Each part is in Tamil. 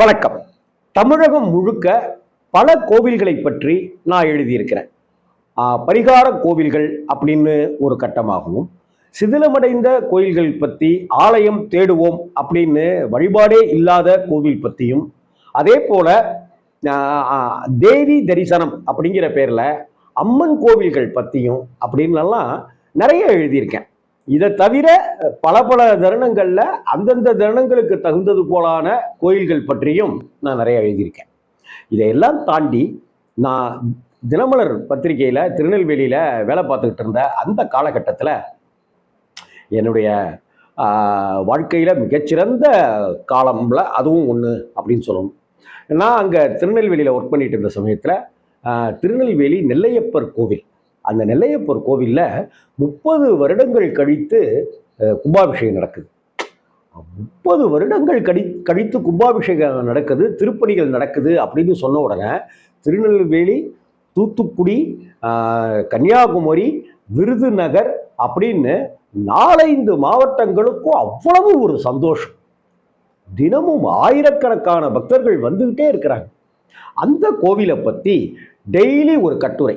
வணக்கம். தமிழகம் முழுக்க பல கோவில்களை பற்றி நான் எழுதியிருக்கிறேன். பரிகார கோவில்கள் அப்படின்னு ஒரு கட்டமாகவும் சிதிலமடைந்த கோயில்கள் பற்றி ஆலயம் தேடுவோம் அப்படின்னு வழிபாடே இல்லாத கோவில் பற்றியும் அதே போல தேவி தரிசனம் அப்படிங்கிற பேரில் அம்மன் கோவில்கள் பற்றியும் அப்படின்லாம் நிறைய எழுதியிருக்கேன். இதை தவிர பல பல தருணங்களில் அந்தந்த தருணங்களுக்கு தகுந்தது போலான கோயில்கள் பற்றியும் நான் நிறைய எழுதியிருக்கேன். இதையெல்லாம் தாண்டி நான் தினமலர் பத்திரிகையில் திருநெல்வேலியில் வேலை பார்த்துக்கிட்டு இருந்த அந்த காலகட்டத்தில் என்னுடைய வாழ்க்கையில் மிகச்சிறந்த காலம்ல அதுவும் ஒன்று அப்படின்னு சொல்லணும். நான் அங்கே திருநெல்வேலியில் ஒர்க் பண்ணிட்டு இருந்த சமயத்தில் திருநெல்வேலி நெல்லையப்பர் கோவில் அந்த நெல்லையப்பர் கோவிலில் முப்பது வருடங்கள் கழித்து கும்பாபிஷேகம் நடக்குது. முப்பது வருடங்கள் கடி கழித்து கும்பாபிஷேகம் நடக்குது திருப்பணிகள் நடக்குது அப்படின்னு சொன்ன உடனே திருநெல்வேலி தூத்துக்குடி கன்னியாகுமரி விருதுநகர் அப்படின்னு நாலைந்து மாவட்டங்களுக்கும் அவ்வளவு ஒரு சந்தோஷம். தினமும் ஆயிரக்கணக்கான பக்தர்கள் வந்துக்கிட்டே இருக்கிறாங்க. அந்த கோவிலை பற்றி டெய்லி ஒரு கட்டுரை.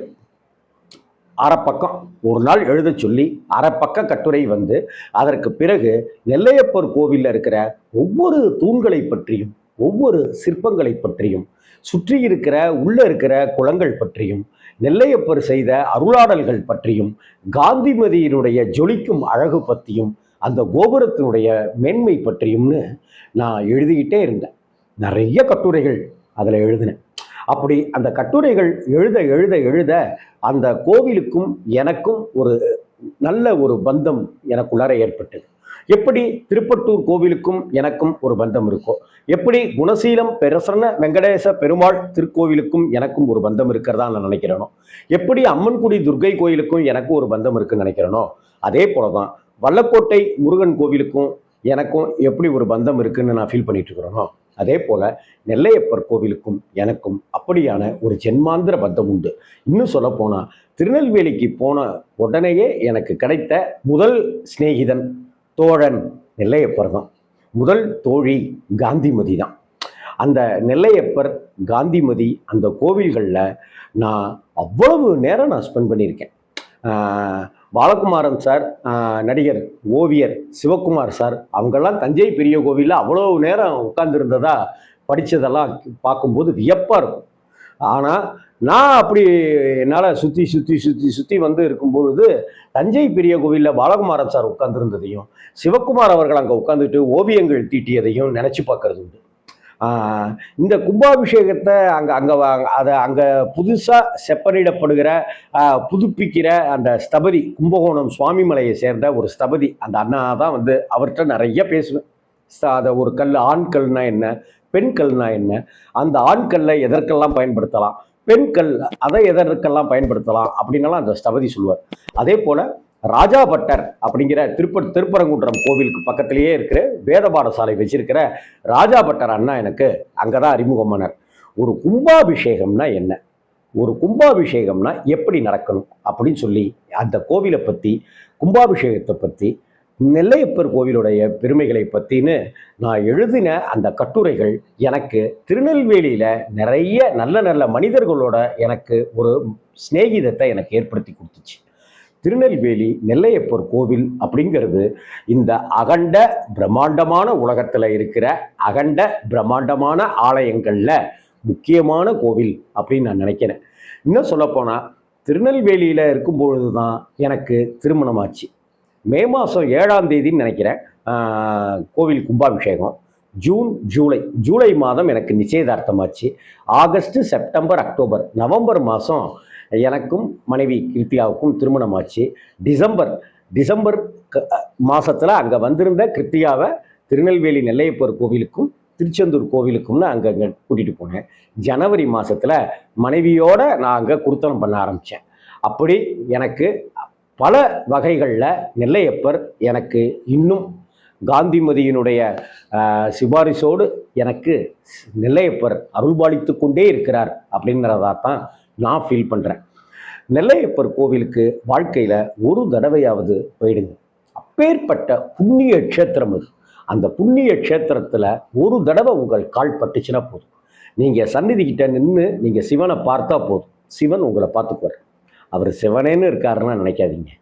அரைப்பக்கம் ஒரு நாள் எழுத சொல்லி அரைப்பக்க கட்டுரை வந்து அதற்கு பிறகு நெல்லையப்பர் கோவிலில் இருக்கிற ஒவ்வொரு தூண்களை பற்றியும் ஒவ்வொரு சிற்பங்களை பற்றியும் சுற்றி இருக்கிற உள்ளே இருக்கிற குளங்கள் பற்றியும் நெல்லையப்பர் செய்த அருளாடல்கள் பற்றியும் காந்திமதியினுடைய ஜொலிக்கும் அழகு பற்றியும் அந்த கோபுரத்தினுடைய மேன்மை பற்றியும்னு நான் எழுதிக்கிட்டே இருந்தேன். நிறைய கட்டுரைகள் அதில் எழுதினேன். அப்படி அந்த கட்டுரைகள் எழுத எழுத எழுத அந்த கோவிலுக்கும் எனக்கும் ஒரு நல்ல ஒரு பந்தம் எனக்குள்ளார ஏற்பட்டது. எப்படி திருப்பட்டூர் கோவிலுக்கும் எனக்கும் ஒரு பந்தம் இருக்கோ எப்படி குணசீலம் பிரசன்ன வெங்கடேச பெருமாள் திருக்கோவிலுக்கும் எனக்கும் ஒரு பந்தம் இருக்கிறதா நான் நினைக்கிறேனோ எப்படி அம்மன்குடி துர்கை கோயிலுக்கும் எனக்கும் ஒரு பந்தம் இருக்குன்னு நினைக்கிறேனோ அதே போல தான் வல்லக்கோட்டை முருகன் கோவிலுக்கும் எனக்கும் எப்படி ஒரு பந்தம் இருக்குன்னு நான் ஃபீல் பண்ணிட்டு இருக்கிறேனோ அதே போல் நெல்லையப்பர் கோவிலுக்கும் எனக்கும் அப்படியான ஒரு ஜென்மாந்திர பந்தம் உண்டு. இன்னும் சொல்ல போனால் திருநெல்வேலிக்கு போன உடனேயே எனக்கு கிடைத்த முதல் சிநேகிதன் தோழன் நெல்லையப்பர் தான். முதல் தோழி காந்திமதி தான். அந்த நெல்லையப்பர் காந்திமதி அந்த கோவில்களில் நான் அவ்வளவு நேரம் நான் ஸ்பெண்ட் பண்ணியிருக்கேன். பாலகுமாரன் சார் நடிகர் ஓவியர் சிவகுமார் சார் அவங்கெல்லாம் தஞ்சை பெரிய கோவிலில் அவ்வளோ நேரம் உட்கார்ந்துருந்ததா படித்ததெல்லாம் பார்க்கும்போது வியப்பாக இருக்கும். ஆனால் நான் அப்படி என்னால் சுற்றி சுற்றி சுற்றி சுற்றி வந்து இருக்கும்பொழுது தஞ்சை பெரிய கோவிலில் பாலகுமாரன் சார் உட்கார்ந்துருந்ததையும் சிவகுமார் அவர்கள் அங்கே உட்காந்துட்டு ஓவியங்கள் தீட்டியதையும் நினச்சி பார்க்கறது உண்டு. இந்த கும்பாபிஷேகத்தை அங்கே அங்கே அதை அங்கே புதுசாக செப்பனிடப்படுகிற புதுப்பிக்கிற அந்த ஸ்தபதி கும்பகோணம் சுவாமிமலையை சேர்ந்த ஒரு ஸ்தபதி அந்த அண்ணா தான் வந்து அவர்கிட்ட நிறைய பேசுவேன் அதை ஒரு கல் ஆண் கல்னா என்ன பெண் கல்னா என்ன அந்த ஆண் கல்லை எதற்கெல்லாம் பயன்படுத்தலாம் பெண் கல் அதை எதற்கெல்லாம் பயன்படுத்தலாம் அப்படின்னலாம் அந்த ஸ்தபதி சொல்லுவார். அதே போல் ராஜாபட்டர் அப்படிங்கிற திருப்ப திருப்பரங்குன்றம் கோவிலுக்கு பக்கத்திலேயே இருக்கிற வேத பாடசாலை வச்சிருக்கிற ராஜா பட்டர் அண்ணா எனக்கு அங்கே தான் அறிமுகமானார். ஒரு கும்பாபிஷேகம்னா என்ன? ஒரு கும்பாபிஷேகம்னா எப்படி நடக்கணும் அப்படின்னு சொல்லி அந்த கோவிலை பற்றி கும்பாபிஷேகத்தை பற்றி நெல்லையப்பர் கோவிலுடைய பெருமைகளை பற்றின்னு நான் எழுதின அந்த கட்டுரைகள் எனக்கு திருநெல்வேலியில் நிறைய நல்ல நல்ல மனிதர்களோட எனக்கு ஒரு சிநேகிதத்தை எனக்கு ஏற்படுத்தி கொடுத்துச்சு. திருநெல்வேலி நெல்லையப்பர் கோவில் அப்படிங்கிறது இந்த அகண்ட பிரம்மாண்டமான உலகத்தில் இருக்கிற அகண்ட பிரம்மாண்டமான ஆலயங்களில் முக்கியமான கோவில் அப்படின்னு நான் நினைக்கிறேன். இன்னும் சொல்லப்போனால் திருநெல்வேலியில் இருக்கும்பொழுது தான் எனக்கு திருமணமாச்சு மே மாதம் ஏழாம் தேதின்னு நினைக்கிறேன். கோவில் கும்பாபிஷேகம். ஜூன் ஜூலை ஜூலை மாதம் எனக்கு நிச்சயதார்த்தமாச்சு ஆகஸ்ட் செப்டம்பர் அக்டோபர் நவம்பர் மாதம் எனக்கும் மனைவி கிருத்தியாவுக்கும் திருமணமாச்சு. டிசம்பர் டிசம்பர் மாதத்தில் அங்கே வந்திருந்த கிருத்தியாவை திருநெல்வேலி நெல்லையப்பர் கோவிலுக்கும் திருச்செந்தூர் கோவிலுக்கும்னு அங்கே அங்கே கூட்டிகிட்டு போனேன். ஜனவரி மாதத்தில் மனைவியோடு நான் அங்கே குருத்தனம் பண்ண ஆரம்பித்தேன் அப்படி எனக்கு பல வகைகளில் நெல்லையப்பர் எனக்கு இன்னும் காந்திமதியினுடைய சிபாரிசோடு எனக்கு நெல்லையப்பர் அருள்பாலித்து கொண்டே இருக்கிறார் அப்படிங்கிறதா தான் நான் ஃபீல் பண்ணுறேன் நெல்லையப்பர் கோவிலுக்கு வாழ்க்கையில் ஒரு தடவையாவது போயிடுங்க. அப்பேற்பட்ட புண்ணிய க்ஷேத்திரம் அது அந்த புண்ணிய க்ஷேத்திரத்தில் ஒரு தடவை உங்கள் கால் பட்டுச்சுன்னா போதும். நீங்கள் சந்நிதிக்கிட்ட நின்று நீங்கள் சிவனை பார்த்தா போதும். சிவன் உங்களை பார்த்துக்குவார். அவர் சிவனேன்னு இருக்காருன்னா நினைக்காதீங்க.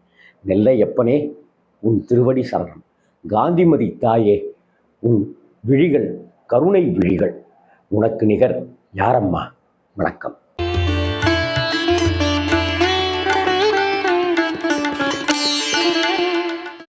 நெல்லையப்பனே உன் திருவடி சரணம். காந்திமதி தாயே உன் விழிகள் கருணை விழிகள். உனக்கு நிகர் யாரம்மா? வணக்கம்.